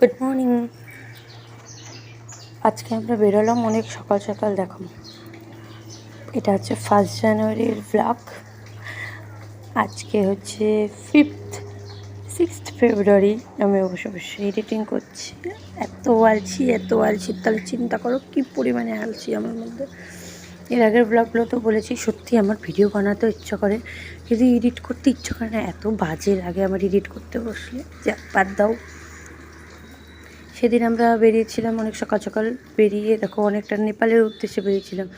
Good morning আজকে আমরা বেরোলাম অনেক সকাল সকাল দেখো। এটা হচ্ছে ফার্স্ট জানুয়ারির ব্লগ আজকে হচ্ছে ফিফথ সিক্সথ ফেব্রুয়ারি আমি অবশ্য অবশ্যই এডিটিং করছি। এত আলছি এত আলছি। তাহলে চিন্তা করো কী পরিমাণে আলছি আমার মধ্যে। এর আগের ব্লগগুলো তো বলেছি, সত্যি আমার ভিডিও বানাতে ইচ্ছা করে। যদি এডিট করতে ইচ্ছা করে না, এত বাজে লাগে আমার এডিট করতে বসলে। যাক বাদ দাও। সেদিন আমরা বেরিয়েছিলাম, অনেক সকাল সকাল বেরিয়ে, দেখো অনেকটা নেপালের উদ্দেশ্যে বেরিয়েছিলাম।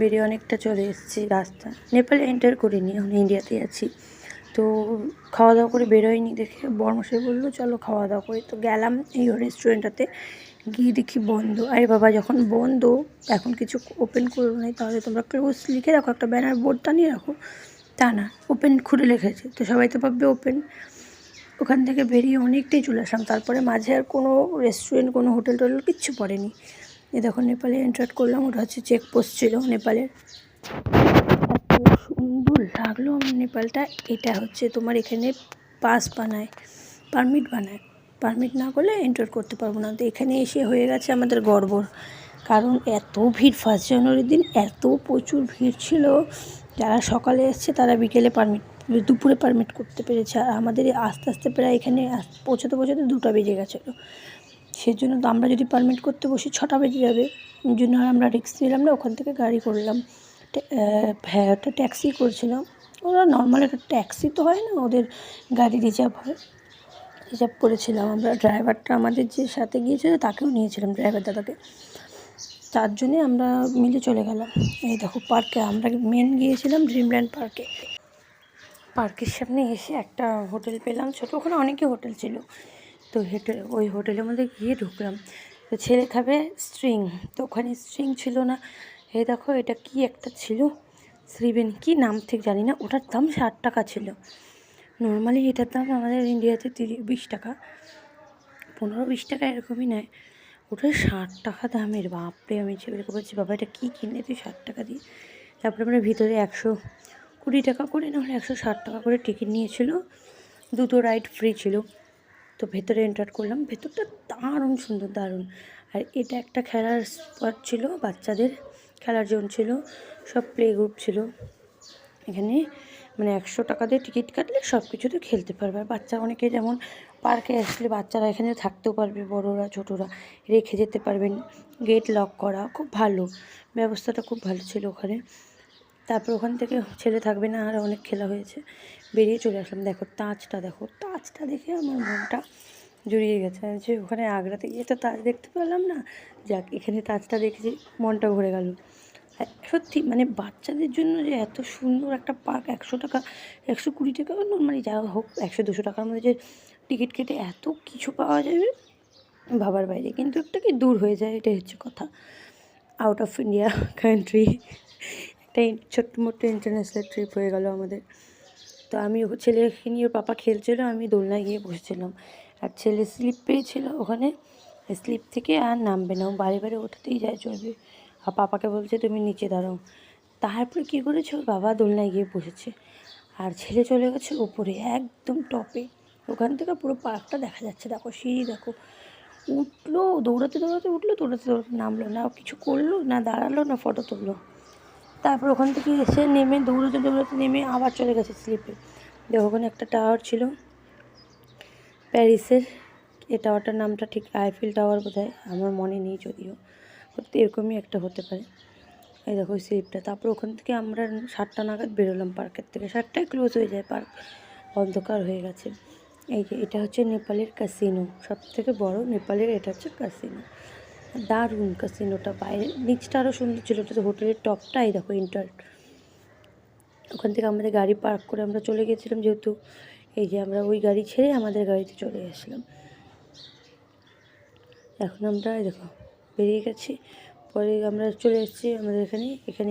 বেরিয়ে অনেকটা চলে এসেছি রাস্তা। নেপালে এন্টার করিনি, এখন ইন্ডিয়াতে আছি। তো খাওয়া দাওয়া করে বেরোয়নি দেখে বর্মশাই বলল, চলো খাওয়া দাওয়া করি। তো গেলাম এই রেস্টুরেন্টটাতে গিয়ে দেখি বন্ধ। আরে বাবা, যখন বন্ধ, এখন কিছু ওপেন করো নাই, তাহলে তোমরা ক্লোজ লিখে রাখো, একটা ব্যানার বোর্ড টানিয়ে রাখো। তা না ওপেন খুলে লিখেছে। তো সবাই তো ভাববে ওপেন ওখান থেকে বেরিয়ে অনেকটাই চলে আসলাম। তারপরে মাঝে আর কোনো রেস্টুরেন্ট কোনো হোটেল টোটেল কিচ্ছু পড়েনি। এ দেখো নেপালে এন্টার করলাম, ওটা হচ্ছে চেকপোস্ট ছিল নেপালের। এত সুন্দর লাগল নেপালটা। এটা হচ্ছে তোমার এখানে পাস বানায় পারমিট বানায়। পারমিট না করলে এন্টার করতে পারব না। তো এখানে এসে হয়ে গেছে আমাদের গর্ব। কারণ এত ভিড় ফার্স্ট জানুয়ারির দিন, এত প্রচুর ভিড় ছিল। যারা সকালে এসছে তারা বিকেলে পারমিট দুপুরে পারমিট করতে পেরেছে। আর আমাদের আস্তে আস্তে প্রায় এখানে পৌঁছাতে পৌঁছাতে দুটো বেজে গেছিল সেই জন্য তো আমরা যদি পারমিট করতে বসি, ছটা বেজে যাবে। ওই জন্য আর আমরা রিক্স নিলাম না, ওখান থেকে গাড়ি করলাম। হ্যাঁ একটা ট্যাক্সি করছিলাম। ওরা নর্মাল একটা ট্যাক্সি তো হয় না, ওদের গাড়ি রিজার্ভ হয়। রিজার্ভ করেছিলাম আমরা। ড্রাইভারটা আমাদের যে সাথে গিয়েছিল, তাকেও নিয়েছিলাম ড্রাইভার দাদাকে। চারজনে আমরা মিলে চলে গেলাম। এই দেখো পার্কে আমরা মেন গিয়েছিলাম ড্রিমল্যান্ড পার্কে পার্কের সামনে এসে একটা হোটেল পেলাম। ছোটো ওখানে অনেকই হোটেল ছিল। তো হেঁটে, ওই হোটেলের মধ্যে গিয়ে ঢুকলাম। তো ছেলে খাবে স্ট্রিং তো ওখানে স্ট্রিং ছিল না। এই দেখো, এটা কি একটা ছিল? শ্রীবেন কি নাম ঠিক জানি না। ওটার দাম ষাট টাকা ছিল। নর্মালি এটার দাম আমাদের ইন্ডিয়াতে তিরিশ, বিশ টাকা। পনেরো, বিশ টাকা এরকমই নেয়। ওটা ষাট টাকা দামের। বাপরে, আমি ছেলেকে বলছি, বাবা, এটা কী কিনে তুই ষাট টাকা দিয়ে? তারপরে আমরা ভিতরে একশো কুড়ি টাকা করে, নাহলে একশো ষাট টাকা করে টিকিট নিয়েছিল। দুটো রাইড ফ্রি ছিল। তো ভেতরে এন্টার করলাম। ভেতরটা দারুণ সুন্দর, দারুণ। আর এটা একটা খেলার স্পট ছিল বাচ্চাদের, খেলার জোন ছিল, সব প্লে গ্রুপ ছিল। এখানে মানে একশো টাকা দিয়ে টিকিট কাটলে সব কিছুতে খেলতে পারবে। আর বাচ্চা অনেকে যেমন পার্কে আসলে বাচ্চারা এখানে থাকতেও পারবে, বড়রা, ছোটরা, রেখে যেতে পারবেন। গেট লক করা খুব ভালো। ব্যবস্থাটা খুব ভালো ছিল ওখানে। তারপর ওখান থেকে ছেলে থাকবে না, আর অনেক খেলা হয়েছে। বেরিয়ে চলে আসলাম। দেখো, তাজটা দেখো, তাজটা দেখে আমার মনটা জুড়িয়ে গেছে। যে ওখানে আগ্রাতে গিয়ে তো তাজ দেখতে পেলাম না। যাক, এখানে তাজটা দেখেছি মনটা ভরে গেল। সত্যি মানে বাচ্চাদের জন্য যে এত সুন্দর একটা পার্ক, একশো টাকা, একশো কুড়ি টাকা নর্মালি যা হোক, একশো দুশো টাকার মধ্যে যে টিকিট কেটে এত কিছু পাওয়া যাবে, ভাবার বাইরে। কিন্তু একটা কি দূর হয়ে যায়, এটাই হচ্ছে কথা। আউট অফ ইন্ডিয়া কান্ট্রি একটা ছোট্ট মোট্ট ইন্টারন্যাশনাল ট্রিপ হয়ে গেল আমাদের। তো আমি ছেলেকে নিয়ে ওর পাপা খেলছিল, আমি দোলনায় গিয়ে বসেছিলাম। আর ছেলে স্লিপ পেয়েছিল ওখানে স্লিপ থেকে আর নামবে না। বারে বারে ওঠাতেই যায় চলবে আর পাপাকে বলছে, তুমি নিচে দাঁড়াও। তারপরে কী করেছে? ওর বাবা দোলনায় গিয়ে বসেছে। আর ছেলে চলে গেছে উপরে একদম টপে ওখান থেকে পুরো পার্কটা দেখা যাচ্ছে। দেখো সিঁড়ি, দেখো। উঠল, দৌড়াতে দৌড়াতে উঠল, দৌড়াতে দৌড়াতে নামলো না। কিছু করল না, দাঁড়াল না ফটো তুললো। তারপর ওখান থেকে এসে নেমে দৌড়াতে দৌড়াতে নেমে আবার চলে গেছে স্লিপে দেখো, ওখানে একটা টাওয়ার ছিল, প্যারিসের, এই টাওয়ারটার নামটা ঠিক আইফিল টাওয়ার বোধ হয় আমার মনে নেই যদিও এরকমই একটা হতে পারে। এই দেখো ওই স্লিপটা তারপর ওখান থেকে আমরা সাতটা নাগাদ বেরোলাম পার্কের থেকে। সাতটায় ক্লোজ হয়ে যায় পার্ক, অন্ধকার হয়ে গেছে। এই যে, এটা হচ্ছে নেপালের ক্যাসিনো সব থেকে বড় নেপালের, এটা হচ্ছে কাসিনো দারুণ কাসিনোটা বাইরে নিচটা আরও সুন্দর ছিল ওটা হোটেলের টপটাই দেখো ইন্টার ওখান থেকে আমাদের গাড়ি পার্ক করে আমরা চলে গেছিলাম, যেহেতু এই যে আমরা ওই গাড়ি ছেড়ে আমাদের গাড়িতে চলে গেছিলাম। এখন আমরা দেখো, বেরিয়ে গেছি, পরে আমরা চলে এসেছি আমাদের এখানে এখানে